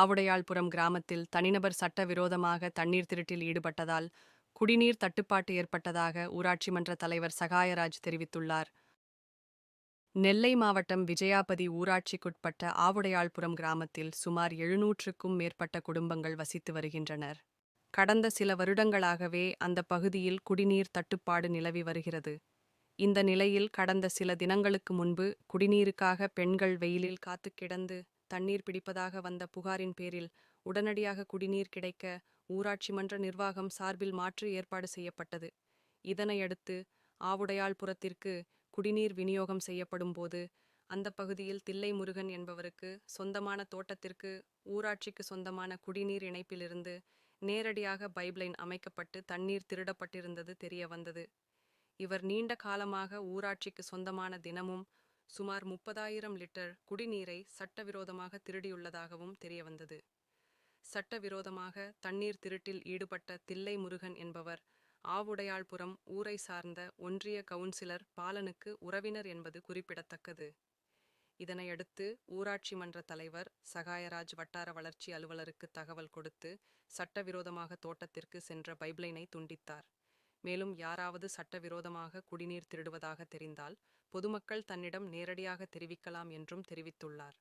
ஆவுடையாள்புரம் கிராமத்தில் தனிநபர் சட்டவிரோதமாக தண்ணீர் திருட்டில் ஈடுபட்டதால் குடிநீர் தட்டுப்பாட்டு ஏற்பட்டதாக ஊராட்சி மன்ற தலைவர் சகாயராஜ் தெரிவித்துள்ளார். நெல்லை மாவட்டம் விஜயாபதி ஊராட்சிக்குட்பட்ட ஆவுடையாள்புரம் கிராமத்தில் சுமார் எழுநூற்றுக்கும் மேற்பட்ட குடும்பங்கள் வசித்து வருகின்றனர். கடந்த சில வருடங்களாகவே அந்த பகுதியில் குடிநீர் தட்டுப்பாடு நிலவி வருகிறது. இந்த நிலையில் கடந்த சில தினங்களுக்கு முன்பு குடிநீருக்காக பெண்கள் வெயிலில் காத்து கிடந்து தண்ணீர் பிடிப்பதாக வந்த புகாரின் பேரில் உடனடியாக குடிநீர் கிடைக்க ஊராட்சி மன்ற நிர்வாகம் சார்பில் மாற்று ஏற்பாடு செய்யப்பட்டது. இதனையடுத்து ஆவுடையாள்புரத்திற்கு குடிநீர் விநியோகம் செய்யப்படும் போது அந்த பகுதியில் தில்லை முருகன் என்பவருக்கு சொந்தமான தோட்டத்திற்கு ஊராட்சிக்கு சொந்தமான குடிநீர் இணைப்பிலிருந்து நேரடியாக பைப்லைன் அமைக்கப்பட்டு தண்ணீர் திருடப்பட்டிருந்தது தெரிய வந்தது இவர் நீண்ட காலமாக ஊராட்சிக்கு சொந்தமான தினமும் சுமார் முப்பதாயிரம் லிட்டர் குடிநீரை சட்டவிரோதமாக திருடியுள்ளதாகவும் தெரியவந்தது. சட்டவிரோதமாக தண்ணீர் திருட்டில் ஈடுபட்ட தில்லை முருகன் என்பவர் ஆவுடையாள்புரம் ஊரை சார்ந்த ஒன்றிய கவுன்சிலர் பாலனுக்கு உறவினர் என்பது குறிப்பிடத்தக்கது. இதனையடுத்து ஊராட்சி மன்ற தலைவர் சகாயராஜ் வட்டார வளர்ச்சி அலுவலருக்கு தகவல் கொடுத்து சட்டவிரோதமாக தோட்டத்திற்கு சென்ற பைப்லைனை துண்டித்தார். மேலும் யாராவது சட்டவிரோதமாக குடிநீர் திருடுவதாக தெரிந்தால் பொதுமக்கள் தன்னிடம் நேரடியாக தெரிவிக்கலாம் என்றும் தெரிவித்துள்ளார்.